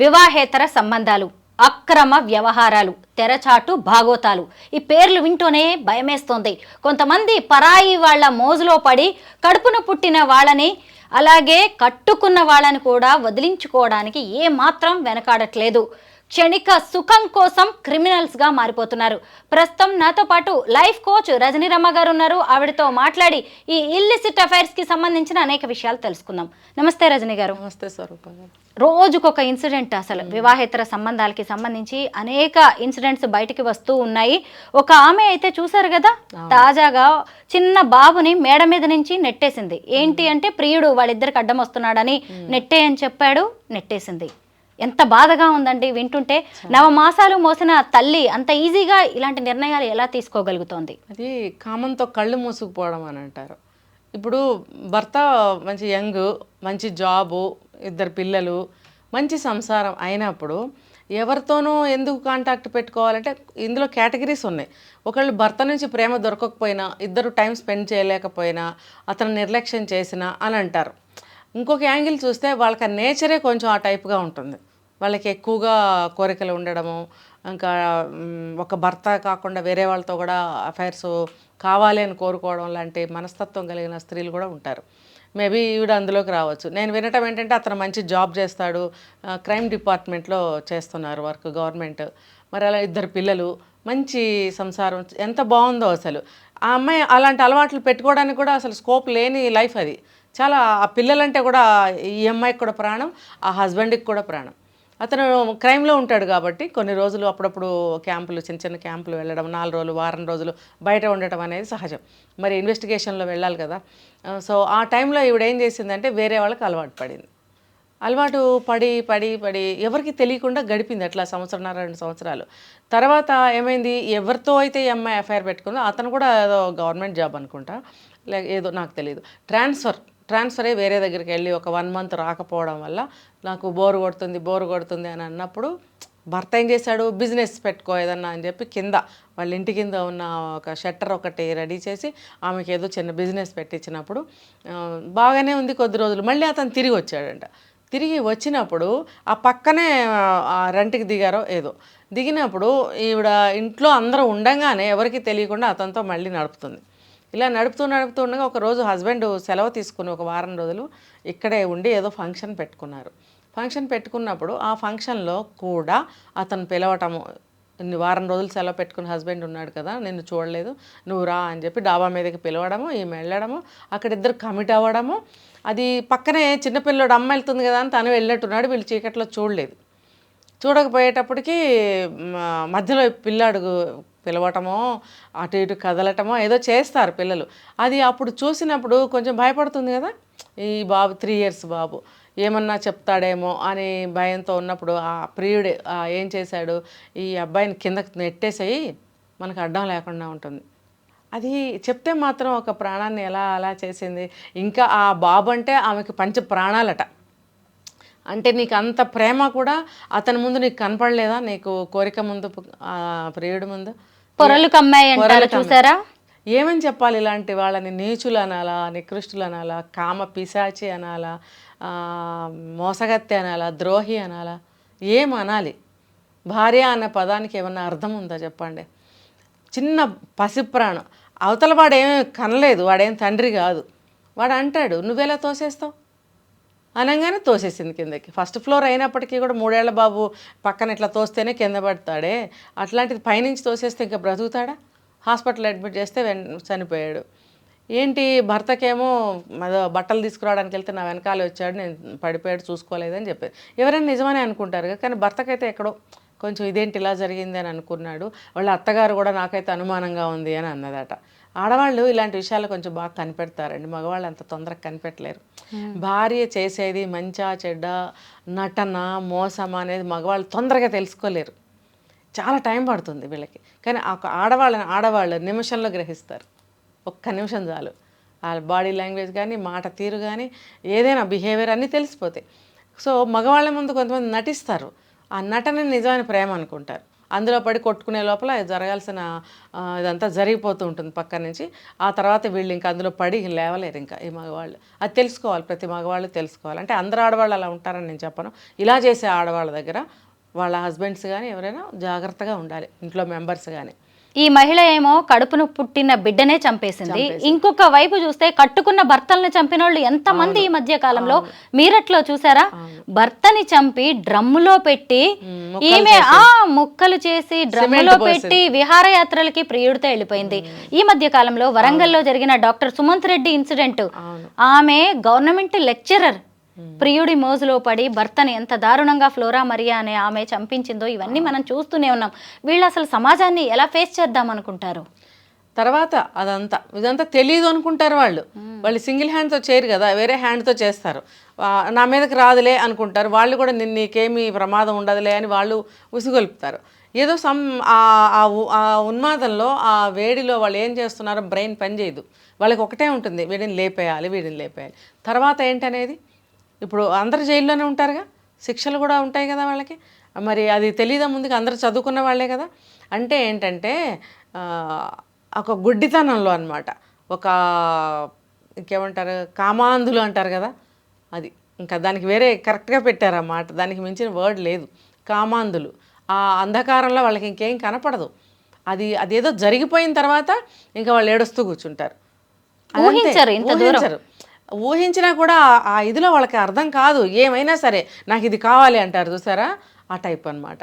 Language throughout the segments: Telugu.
వివాహేతర సంబంధాలు అక్రమ వ్యవహారాలు తెరచాటు భాగోతాలు. ఈ పేర్లు వింటూనే భయమేస్తోంది. కొంతమంది పరాయి వాళ్ళ మోజులో పడి కడుపున పుట్టిన వాళ్ళని అలాగే కట్టుకున్న వాళ్ళని కూడా వదిలించుకోవడానికి ఏ మాత్రం వెనకాడట్లేదు. క్షణిక సుఖం కోసం క్రిమినల్స్గా మారిపోతున్నారు. ప్రస్తుతం నాతో పాటు లైఫ్ కోచ్ రజనీ రమ్మ గారు ఉన్నారు ఆవిడతో మాట్లాడి ఈ ఇల్లిసిట్ అఫైర్స్కి సంబంధించిన అనేక విషయాలు తెలుసుకుందాం. నమస్తే రజనీ గారు. నమస్తే స్వరూప గారు. రోజుకొక ఇన్సిడెంట్ అసలు. వివాహేతర సంబంధాలకి సంబంధించి అనేక ఇన్సిడెంట్స్ బయటికి వస్తూ ఉన్నాయి. ఒక ఆమె అయితే చూసారు కదా? తాజాగా చిన్న బాబుని మేడ మీద నుంచి నెట్టేసింది. ఏంటి అంటే ప్రియుడు వాళ్ళిద్దరికి అడ్డం వస్తున్నాడని నెట్టే అని చెప్పాడు నెట్టేసింది. ఎంత బాధగా ఉందండి వింటుంటే నవమాసాలు మోసిన తల్లి అంత ఈజీగా ఇలాంటి నిర్ణయాలు ఎలా తీసుకోగలుగుతోంది? అది కామంతో కళ్ళు మూసుకుపోవడం అని అంటారు. ఇప్పుడు భర్త మంచి యంగ్ మంచి జాబు ఇద్దరు పిల్లలు మంచి సంసారం అయినప్పుడు ఎవరితోనూ ఎందుకు కాంటాక్ట్ పెట్టుకోవాలంటే ఇందులో కేటగిరీస్ ఉన్నాయి. ఒకళ్ళు భర్త నుంచి ప్రేమ దొరకకపోయినా ఇద్దరు టైం స్పెండ్ చేయలేకపోయినా అతను నిర్లక్ష్యం చేసినా అని అంటారు. ఇంకొక యాంగిల్ చూస్తే వాళ్ళకి ఆ నేచరే కొంచెం ఆ టైప్గా ఉంటుంది. వాళ్ళకి ఎక్కువగా కోరికలు ఉండడము ఇంకా ఒక భర్త కాకుండా వేరే వాళ్ళతో కూడా అఫైర్స్ కావాలి అని కోరుకోవడం లాంటి మనస్తత్వం కలిగిన స్త్రీలు కూడా ఉంటారు. మేబీ ఈవిడ అందులోకి రావచ్చు. నేను వినటం ఏంటంటే అతను మంచి జాబ్ చేస్తాడు. క్రైమ్ డిపార్ట్మెంట్లో చేస్తున్నారు వర్క్ గవర్నమెంట్. మరి అలా ఇద్దరు పిల్లలు మంచి సంసారం ఎంత బాగుందో అసలు. ఆ అమ్మాయి అలాంటి అలవాట్లు పెట్టుకోవడానికి కూడా అసలు స్కోప్ లేని లైఫ్ అది. చాలా ఆ పిల్లలంటే కూడా ఈ అమ్మాయికి కూడా ప్రాణం ఆ హస్బెండ్కి కూడా ప్రాణం. అతను క్రైమ్లో ఉంటాడు కాబట్టి కొన్ని రోజులు అప్పుడప్పుడు క్యాంపులు చిన్న చిన్న క్యాంపులు వెళ్ళడం నాలుగు రోజులు వారం రోజులు బయట ఉండటం అనేది సహజం. మరి ఇన్వెస్టిగేషన్లో వెళ్ళాలి కదా. సో ఆ టైంలో ఈవిడ ఏం చేసిందంటే వేరే వాళ్ళకి అలవాటు పడింది. అలవాటు పడి పడి పడి ఎవరికి తెలియకుండా గడిపింది అట్లా సంవత్సరంన్నర రెండు సంవత్సరాలు. తర్వాత ఏమైంది? ఎవరితో అయితే ఈ అమ్మాయి ఎఫ్ఐఆర్ పెట్టుకుందో అతను కూడా ఏదో గవర్నమెంట్ జాబ్ అనుకుంటా లేక ఏదో నాకు తెలియదు ట్రాన్స్ఫర్ ట్రాన్స్ఫర్ అయ్యి వేరే దగ్గరికి వెళ్ళి ఒక వన్ మంత్ రాకపోవడం వల్ల నాకు బోరు కొడుతుంది బోరు కొడుతుంది అని అన్నప్పుడు భర్త ఏం చేశాడు? బిజినెస్ పెట్టుకో ఏదన్నా అని చెప్పి కింద వాళ్ళ ఇంటి కింద ఉన్న ఒక షట్టర్ ఒకటి రెడీ చేసి ఆమెకి ఏదో చిన్న బిజినెస్ పెట్టించినప్పుడు బాగానే ఉంది కొద్ది రోజులు. మళ్ళీ అతను తిరిగి వచ్చాడంట. తిరిగి వచ్చినప్పుడు ఆ పక్కనే ఆ రెంట్కి దిగారో ఏదో. దిగినప్పుడు ఈవిడ ఇంట్లో అందరూ ఉండంగానే ఎవరికి తెలియకుండా అతనితో మళ్ళీ నడుపుతుంది. ఇలా నడుపుతూ నడుపుతూ ఉండగా ఒక రోజు హస్బెండ్ సెలవు తీసుకుని ఒక వారం రోజులు ఇక్కడే ఉండి ఏదో ఫంక్షన్ పెట్టుకున్నారు. ఫంక్షన్ పెట్టుకున్నప్పుడు ఆ ఫంక్షన్లో కూడా అతను పిలవటము వారం రోజులు సెలవు పెట్టుకుని హస్బెండ్ ఉన్నాడు కదా నిన్ను చూడలేదు నువ్వు రా అని చెప్పి డాబా మీదకి పిలవడము ఈమె వెళ్ళడము అక్కడ ఇద్దరు కమిట్ అవ్వడము. అది పక్కనే చిన్నపిల్లడు అమ్మ వెళ్తుంది కదా అని తను వెళ్ళినట్టున్నాడు వీళ్ళు చీకట్లో చూడలేదు. చూడకపోయేటప్పటికి మధ్యలో పిల్లాడు పిలవటమో అటు ఇటు కదలటమో ఏదో చేస్తారు పిల్లలు. అది అప్పుడు చూసినప్పుడు కొంచెం భయపడుతుంది కదా. ఈ బాబు త్రీ ఇయర్స్ బాబు ఏమన్నా చెప్తాడేమో అని భయంతో ఉన్నప్పుడు ఆ ప్రియుడు ఏం చేశాడు? ఈ అబ్బాయిని కిందకి నెట్టేసేయి మనకు అడ్డం లేకుండా ఉంటుంది. అది చెప్తే మాత్రం ఒక ప్రాణాన్ని ఎలా అలా చేసింది? ఇంకా ఆ బాబు అంటే ఆమెకి పంచ ప్రాణాలట. అంటే నీకు అంత ప్రేమ కూడా అతని ముందు నీకు కనపడలేదా? నీకు కోరిక ముందు ప్రియుడి ముందు? పొరలు కమ్మాయి అంటారు. చూసారా? ఏమని చెప్పాలి ఇలాంటి వాళ్ళని? నీచులు అనాలా నికృష్టులు అనాలా కామ పిశాచి అనాలా మోసగత్తె అనాలా ద్రోహి అనాలా? ఏం అనాలి భార్య అన్న పదానికి ఏమన్నా అర్థం ఉందా చెప్పండి? చిన్న పసిప్రాణం. అవతల వాడేం కనలేదు వాడేం తండ్రి కాదు. వాడు అంటాడు నువ్వెలా తోసేస్తావు? అనగానే తోసేసింది కిందకి. ఫస్ట్ ఫ్లోర్ అయినప్పటికీ కూడా మూడేళ్ళ బాబు పక్కన ఇట్లా తోస్తేనే కింద పడతాడే. అట్లాంటిది పైనుంచి తోసేస్తే ఇంకా బ్రతుకుతాడా? హాస్పిటల్ అడ్మిట్ చేస్తే వెన్ చనిపోయాడు. ఏంటి భర్తకేమో అదో బట్టలు తీసుకురావడానికి వెళ్తే నా వెనకాల వచ్చాడు నేను పడిపోయాడు చూసుకోలేదని చెప్పారు. ఎవరైనా నిజమని అనుకుంటారు కానీ భర్తకైతే ఎక్కడో కొంచెం ఇదేంటి ఇలా జరిగింది అని అనుకున్నాడు. వాళ్ళ అత్తగారు కూడా నాకైతే అనుమానంగా ఉంది అని అన్నదట. ఆడవాళ్ళు ఇలాంటి విషయాలు కొంచెం బాగా కనిపెడతారండి. మగవాళ్ళు అంత తొందరగా కనిపెట్టలేరు. భార్య చేసేది మంచా చెడ్డ నటన మోసం అనేది మగవాళ్ళు తొందరగా తెలుసుకోలేరు. చాలా టైం పడుతుంది వీళ్ళకి. కానీ ఒక ఆడవాళ్ళని ఆడవాళ్ళు నిమిషంలో గ్రహిస్తారు. ఒక్క నిమిషం చాలు. వాళ్ళ బాడీ లాంగ్వేజ్ కానీ మాట తీరు కానీ ఏదైనా బిహేవియర్ అన్నీ తెలిసిపోతాయి. సో మగవాళ్ళ ముందు కొంతమంది నటిస్తారు. ఆ నటన నిజమైన ప్రేమ అనుకుంటారు. అందులో పడి కొట్టుకునే లోపల జరగాల్సిన ఇదంతా జరిగిపోతూ ఉంటుంది పక్క నుంచి. ఆ తర్వాత వీళ్ళు ఇంకా అందులో పడి లేవలేరు ఇంకా ఈ మగవాళ్ళు. అది తెలుసుకోవాలి ప్రతి మగవాళ్ళు తెలుసుకోవాలి. అంటే అందరు ఆడవాళ్ళు అలా ఉంటారని నేను చెప్పను. ఇలా చేసే ఆడవాళ్ళ దగ్గర వాళ్ళ హస్బెండ్స్ కానీ ఎవరైనా జాగ్రత్తగా ఉండాలి ఇంట్లో మెంబర్స్ కానీ ఈ మహిళ ఏమో కడుపును పుట్టిన బిడ్డనే చంపేసింది. ఇంకొక వైపు చూస్తే కట్టుకున్న భర్తల్ని చంపిన వాళ్ళు ఎంతమంది ఈ మధ్య కాలంలో? మీరట్లో చూసారా? భర్తని చంపి డ్రమ్ములో పెట్టి ఈమె ఆ ముక్కలు చేసి డ్రమ్ములో పెట్టి విహారయాత్రలకి ప్రియుడితో వెళ్ళిపోయింది. ఈ మధ్య కాలంలో వరంగల్లో జరిగిన డాక్టర్ సుమంత్ రెడ్డి ఇన్సిడెంట్. ఆమె గవర్నమెంట్ లెక్చరర్. ప్రియుడి మోజులో పడి భర్తని ఎంత దారుణంగా ఫ్లోరా మరియా అనే ఆమె చంపించిందో ఇవన్నీ మనం చూస్తూనే ఉన్నాం. వీళ్ళు అసలు సమాజాన్ని ఎలా ఫేస్ చేద్దాం అనుకుంటారు? తర్వాత అదంతా ఇదంతా తెలియదు అనుకుంటారు వాళ్ళు. వాళ్ళు సింగిల్ హ్యాండ్తో చేయరు కదా వేరే హ్యాండ్తో చేస్తారు. నా మీదకి రాదులే అనుకుంటారు. వాళ్ళు కూడా నిన్ను నీకేమీ ప్రమాదం ఉండదులే అని వాళ్ళు ఉసిగొల్పుతారు. ఏదో సమ్ ఆ ఉన్మాదంలో ఆ వేడిలో వాళ్ళు ఏం చేస్తున్నారో బ్రెయిన్ పనిచేయదు వాళ్ళకి ఒకటే ఉంటుంది వీడిని లేపేయాలి వీడిని లేపేయాలి. తర్వాత ఏంటనేది? ఇప్పుడు అందరు జైల్లోనే ఉంటారుగా? శిక్షలు కూడా ఉంటాయి కదా వాళ్ళకి? మరి అది తెలియదా ముందుకు అందరూ చదువుకున్న వాళ్ళే కదా? అంటే ఏంటంటే ఒక గుడ్డితనంలో అన్నమాట. ఒక ఇంకేమంటారు? కామాంధులు అంటారు కదా? అది. ఇంకా దానికి వేరే కరెక్ట్గా పెట్టారు ఆ మాట దానికి మించిన వర్డ్ లేదు. కామాంధులు. ఆ అంధకారంలో వాళ్ళకి ఇంకేం కనపడదు. అది అదేదో జరిగిపోయిన తర్వాత ఇంకా వాళ్ళు ఏడుస్తూ కూర్చుంటారు. ఊహించరు. ఊహించినా కూడా ఆ- ఇదిలో వాళ్ళకి అర్థం కాదు. ఏమైనా సరే నాకు ఇది కావాలి అంటారు చూసారా? ఆ టైప్ అన్నమాట.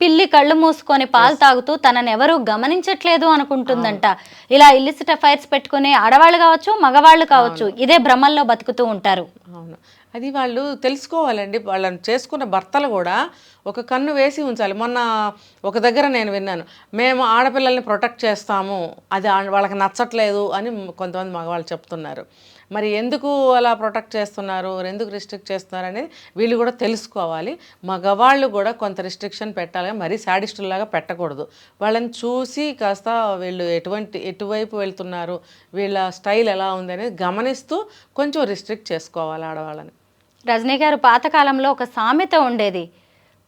పిల్లి కళ్ళు మూసుకొని పాలు తాగుతూ తనని ఎవరు గమనించట్లేదు అనుకుంటుందంట. ఇలా ఇల్లిసిట్ అఫైర్స్ పెట్టుకునే ఆడవాళ్ళు కావచ్చు మగవాళ్ళు కావచ్చు ఇదే భ్రమల్లో బతుకుతూ ఉంటారు. అవును. అది వాళ్ళు తెలుసుకోవాలండి. వాళ్ళని చేసుకున్న భర్తలు కూడా ఒక కన్ను వేసి ఉంచాలి. మొన్న ఒక దగ్గర నేను విన్నాను. మేము ఆడపిల్లల్ని ప్రొటెక్ట్ చేస్తాము. అది వాళ్ళకి నచ్చట్లేదు అని కొంతమంది మగవాళ్ళు చెప్తున్నారు. మరి ఎందుకు అలా ప్రొటెక్ట్ చేస్తున్నారు? ఎందుకు రిస్ట్రిక్ట్ చేస్తున్నారు అనేది వీళ్ళు కూడా తెలుసుకోవాలి. మగవాళ్ళు కూడా కొంత రిస్ట్రిక్షన్ పెట్టాలి. మరీ సాడిస్టుల్లాగా పెట్టకూడదు. వాళ్ళని చూసి కాస్త వీళ్ళు ఎటువంటి ఎటువైపు వెళ్తున్నారు? వీళ్ళ స్టైల్ ఎలా ఉంది అనేది గమనిస్తూ కొంచెం రిస్ట్రిక్ట్ చేసుకోవాలి ఆడవాళ్ళని. రజనీ గారు పాతకాలంలో ఒక సామెత ఉండేది.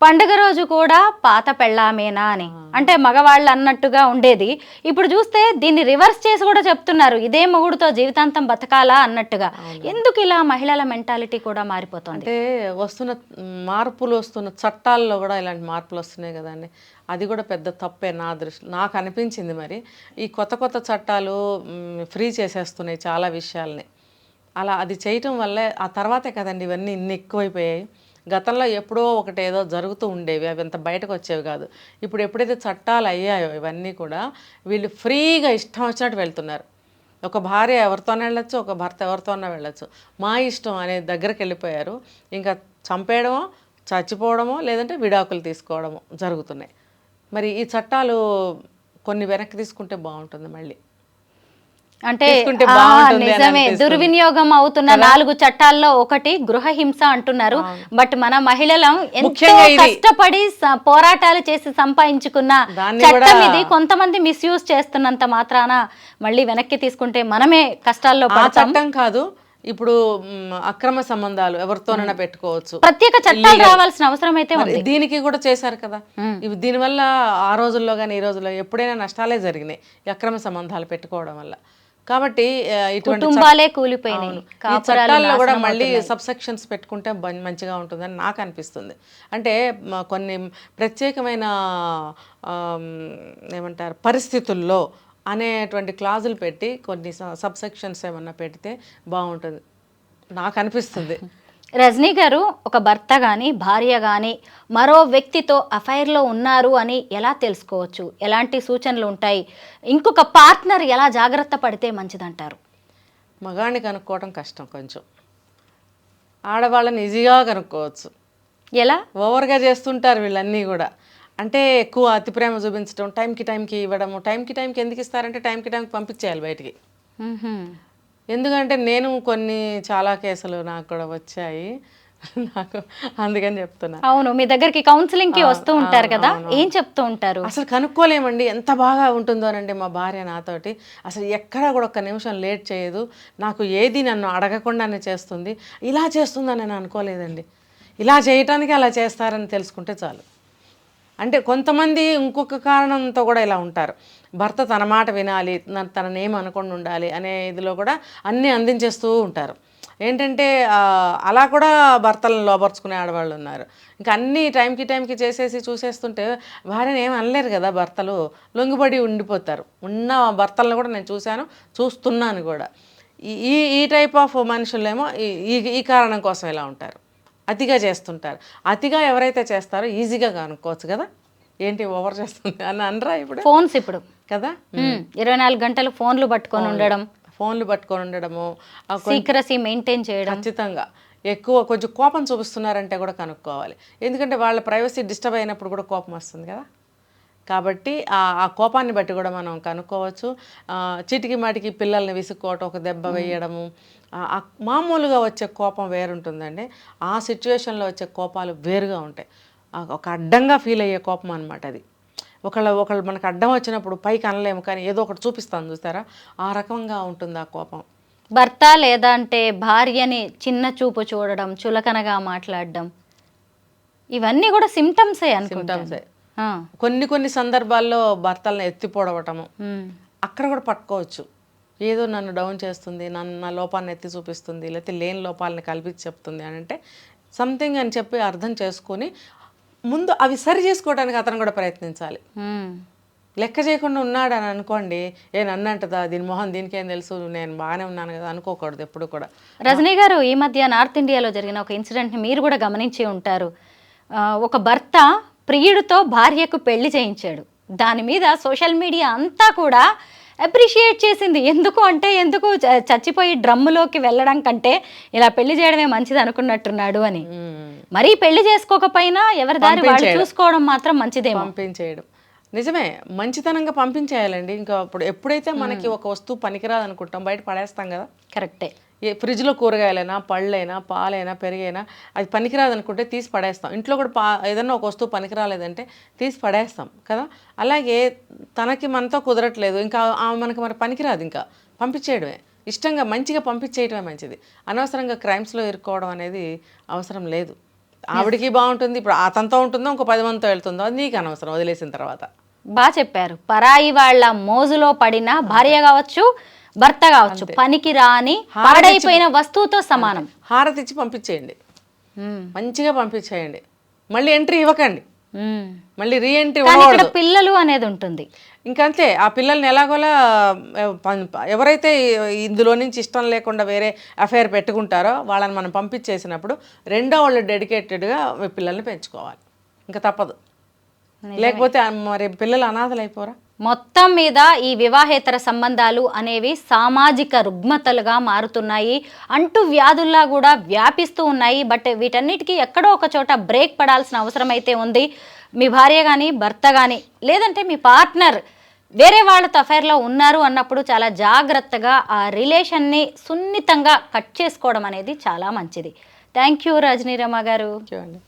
పండుగ రోజు కూడా పాత పెళ్ళామేనా అని. అంటే మగవాళ్ళు అన్నట్టుగా ఉండేది. ఇప్పుడు చూస్తే దీన్ని రివర్స్ చేసి కూడా చెప్తున్నారు. ఇదే మొగుడుతో జీవితాంతం బతకాలా అన్నట్టుగా. ఎందుకు ఇలా మహిళల మెంటాలిటీ కూడా మారిపోతుంది? అంటే వస్తున్న మార్పులు వస్తున్న చట్టాల్లో కూడా ఇలాంటి మార్పులు వస్తున్నాయి కదండి అది కూడా పెద్ద తప్పే నా దృష్టి నాకు అనిపించింది మరి. ఈ కొత్త కొత్త చట్టాలు ఫ్రీ చేసేస్తున్నాయి చాలా విషయాల్ని. అలా అది చేయటం వల్లే ఆ తర్వాతే కదండి ఇవన్నీ ఇన్ని ఎక్కువైపోయాయి. గతంలో ఎప్పుడో ఒకటి ఏదో జరుగుతూ ఉండేవి అవి అంత బయటకు వచ్చేవి కాదు. ఇప్పుడు ఎప్పుడైతే చట్టాలు అయ్యాయో ఇవన్నీ కూడా వీళ్ళు ఫ్రీగా ఇష్టం వచ్చినట్టు వెళ్తున్నారు. ఒక భార్య ఎవరితోనే వెళ్ళొచ్చు ఒక భర్త ఎవరితోనే వెళ్ళొచ్చు. మా ఇష్టం అనే దగ్గరికి వెళ్ళిపోయారు. ఇంకా చంపేయడమో చచ్చిపోవడమో లేదంటే విడాకులు తీసుకోవడమో జరుగుతున్నాయి. మరి ఈ చట్టాలు కొన్ని వెనక్కి తీసుకుంటే బాగుంటుంది మళ్ళీ. అంటే నిజమే. దుర్వినియోగం అవుతున్న నాలుగు చట్టాల్లో ఒకటి గృహ హింస అంటున్నారు. బట్ మన మహిళలం ఎంతో. కష్టపడి పోరాటాలు చేసి సంపాదించుకున్న చట్టం ఇది. కొంతమంది మిస్యూజ్ చేస్తున్నంత మాత్రాన మళ్ళీ వెనక్కి తీసుకుంటే మనమే కష్టాల్లో చట్టం కాదు. ఇప్పుడు అక్రమ సంబంధాలు ఎవరితోనైనా పెట్టుకోవచ్చు. ప్రత్యేక చట్టాలు రావాల్సిన అవసరం అయితే దీనికి కూడా చేశారు కదా? ఇవి దీనివల్ల ఆ రోజుల్లో కానీ ఈ రోజుల్లో ఎప్పుడైనా నష్టాలే జరిగినాయి. అక్రమ సంబంధాలు పెట్టుకోవడం వల్ల. కాబట్టి కుటుంబాలే కూలిపోయినాయి. ఈ చట్టాల్లో కూడా మళ్ళీ. సబ్సెక్షన్స్ పెట్టుకుంటే మంచిగా ఉంటుందని నాకు అనిపిస్తుంది అంటే కొన్ని ప్రత్యేకమైన ఏమంటారు పరిస్థితుల్లో అనేటువంటి క్లాజులు పెట్టి కొన్ని సబ్సెక్షన్స్ ఏమన్నా పెడితే బాగుంటుంది నాకు అనిపిస్తుంది రజనీ గారు ఒక భర్త కానీ భార్య కానీ మరో వ్యక్తితో అఫైర్లో ఉన్నారు అని ఎలా తెలుసుకోవచ్చు? ఎలాంటి సూచనలు ఉంటాయి? ఇంకొక పార్ట్నర్ ఎలా జాగ్రత్త పడితే మంచిదంటారు? మగాడిని కనుక్కోవడం కష్టం కొంచెం. ఆడవాళ్ళని ఈజీగా కనుక్కోవచ్చు. ఎలా? ఓవర్గా చేస్తుంటారు వీళ్ళన్నీ కూడా. అంటే ఎక్కువ అతి ప్రేమ చూపించడం టైంకి టైంకి ఇవ్వడము టైంకి టైంకి ఎందుకు ఇస్తారంటే టైంకి టైంకి పంపించేయాలి బయటికి. ఎందుకంటే నేను కొన్ని చాలా కేసులు నాకు కూడా వచ్చాయి. నాకు అందుకని చెప్తున్నా. అవును మీ దగ్గరికి కౌన్సిలింగ్కి వస్తూ ఉంటారు కదా? ఏం చెప్తూ ఉంటారు? అసలు కనుక్కోలేమండి ఎంత బాగా ఉంటుందోనండి మా భార్య నాతోటి. అసలు ఎక్కడా కూడా ఒక్క నిమిషం లేట్ చేయదు. నాకు ఏది నన్ను అడగకుండానే చేస్తుంది. ఇలా చేస్తుందని నేను అనుకోలేదండి. ఇలా చేయటానికి అలా చేస్తారని తెలుసుకుంటే చాలు. అంటే కొంతమంది ఇంకొక కారణంతో కూడా ఇలా ఉంటారు. భర్త తన మాట వినాలి తన- తననేం అనకుండా ఉండాలి అనే ఇదిలో కూడా అన్నీ అందించేస్తూ ఉంటారు. ఏంటంటే అలా కూడా భర్తలను లోపరుచుకునే ఆడవాళ్ళు ఉన్నారు. ఇంకా అన్ని టైంకి టైంకి చేసేసి చూసేస్తుంటే భార్యను ఏం అనలేరు కదా భర్తలు లొంగిపడి ఉండిపోతారు. ఉన్న భర్తలను కూడా నేను చూశాను చూస్తున్నాను కూడా. ఈ ఈ- ఈ టైప్ ఆఫ్ మనుషులేమో ఈ- ఈ ఈ కారణం కోసం ఇలా ఉంటారు. అతిగా చేస్తుంటారు. అతిగా ఎవరైతే చేస్తారో ఈజీగా కనుక్కోవచ్చు కదా? ఏంటి ఓవర్ చేస్తుంది? అని అనరా ఇప్పుడు? ఫోన్స్ ఇప్పుడు. కదా? ఇరవై నాలుగు గంటలు ఫోన్లు పట్టుకొని ఉండడం. ఫోన్లు పట్టుకొని ఉండడము సీక్రసీ మెయింటైన్ చేయడం. ఖచ్చితంగా. ఎక్కువ కొంచెం కోపం చూపిస్తున్నారంటే కూడా కనుక్కోవాలి. ఎందుకంటే వాళ్ళ ప్రైవసీ డిస్టర్బ్ అయినప్పుడు కూడా కోపం వస్తుంది కదా? కాబట్టి ఆ కోపాన్ని బట్టి కూడా మనం కనుక్కోవచ్చు. చీటికి మాటికి పిల్లల్ని విసుక్కోవటం ఒక దెబ్బ వేయడము మామూలుగా వచ్చే కోపం వేరుంటుందండి. ఆ సిచ్యువేషన్లో వచ్చే కోపాలు వేరుగా ఉంటాయి. ఒక అడ్డంగా ఫీల్ అయ్యే కోపం అనమాట అది. ఒకళ్ళ ఒకళ్ళు మనకు అడ్డం వచ్చినప్పుడు పైకి అనలేము కానీ ఏదో ఒకటి చూపిస్తాను చూస్తారా? ఆ రకంగా ఉంటుంది ఆ కోపం. భర్త లేదా అంటే భార్యని చిన్న చూపు చూడడం చులకనగా మాట్లాడడం ఇవన్నీ కూడా సిమ్టమ్సే సిమ్టమ్సే కొన్ని కొన్ని సందర్భాల్లో భర్తలను ఎత్తిపోడవటము. అక్కడ కూడా పట్టుకోవచ్చు. ఏదో నన్ను డౌన్ చేస్తుంది నన్ను నా లోపాన్ని ఎత్తి చూపిస్తుంది లేకపోతే లేని లోపాలని కల్పించి చెప్తుంది అని అంటే సంథింగ్ అని చెప్పి అర్థం చేసుకొని ముందు అవి సరి చేసుకోవడానికి అతను కూడా ప్రయత్నించాలి. లెక్క చేయకుండా ఉన్నాడు అని అనుకోండి ఏ నన్ను అంటదా దీని మొహం దీనికేం తెలుసు నేను బాగానే ఉన్నాను కదా అనుకోకూడదు ఎప్పుడు కూడా. రజనీ గారు ఈ మధ్య నార్త్ ఇండియాలో జరిగిన ఒక ఇన్సిడెంట్ని మీరు కూడా గమనించి ఉంటారు. ఒక భర్త ప్రియుడితో భార్యకు పెళ్ళి చేయించాడు. దాని మీద సోషల్ మీడియా అంతా కూడా అప్రిషియేట్ చేసింది. ఎందుకు అంటే ఎందుకు చచ్చిపోయి డ్రమ్ములోకి వెళ్ళడం కంటే ఇలా పెళ్ళి చేయడమే మంచిది అనుకున్నట్టున్నాడు అని. మరీ పెళ్ళి చేసుకోకపోయినా ఎవరి దారి వాళ్ళు. చూసుకోవడం మాత్రం మంచిదేమో. పంపించేయడం. నిజమే మంచితనంగా పంపించేయాలండి. ఇంకా అప్పుడు ఎప్పుడైతే మనకి ఒక వస్తువు పనికిరాదు అనుకుంటాం బయట పడేస్తాం కదా. కరెక్టే. ఏ ఫ్రిడ్జ్లో కూరగాయలైనా పళ్ళైనా పాలైనా పెరుగైనా అది పనికిరాదు అనుకుంటే తీసి పడేస్తాం. ఇంట్లో కూడా పా ఏదైనా ఒక వస్తువు పనికిరాలేదంటే తీసి పడేస్తాం కదా. అలాగే తనకి మనతో కుదరట్లేదు ఇంకా మనకి మరి పనికిరాదు ఇంకా. పంపించేయడమే. ఇష్టంగా మంచిగా పంపించేయడమే మంచిది. అనవసరంగా క్రైమ్స్లో ఇరుక్కోవడం అనేది అవసరం లేదు. ఆవిడికి బాగుంటుంది ఇప్పుడు అతనితో ఉంటుందో ఇంకో పది మందితో వెళ్తుందో అది నీకు అనవసరం వదిలేసిన తర్వాత. బాగా చెప్పారు. పరాయి వాళ్ళ మోజులో పడిన భార్య కావచ్చు భర్త కావచ్చు పనికి రాని పాడైపోయిన వస్తువుతో సమానం. హారతి ఇచ్చి పంపించేయండి. మంచిగా పంపించేయండి. మళ్ళీ ఎంట్రీ ఇవ్వకండి. మళ్ళీ రీ ఎంట్రీ కానీ ఇక్కడ పిల్లలు అనేది ఉంటుంది. ఇంకంతే ఆ పిల్లల్ని ఎలాగోలా ఎవరైతే ఇందులో నుంచి ఇష్టం లేకుండా వేరే అఫైర్ పెట్టుకుంటారో వాళ్ళని మనం పంపించేసినప్పుడు రెండో వాళ్ళు డెడికేటెడ్గా పిల్లల్ని పెంచుకోవాలి. ఇంకా తప్పదు. లేకపోతే మరి పిల్లలు అనాథలు అయిపోరా మొత్తం మీద ఈ వివాహేతర సంబంధాలు అనేవి సామాజిక రుగ్మతలుగా మారుతున్నాయి. అంటు వ్యాధుల్లా కూడా వ్యాపిస్తూ ఉన్నాయి. బట్ వీటన్నిటికీ ఎక్కడో ఒక చోట బ్రేక్ పడాల్సిన అవసరం అయితే ఉంది. మీ భార్య కానీ భర్త కానీ లేదంటే మీ పార్ట్నర్ వేరే వాళ్ళతో అఫైర్లో ఉన్నారు అన్నప్పుడు చాలా జాగ్రత్తగా ఆ రిలేషన్ని సున్నితంగా కట్ చేసుకోవడం అనేది చాలా మంచిది. థ్యాంక్ యూ రజనీరమ్మ గారు. చూడండి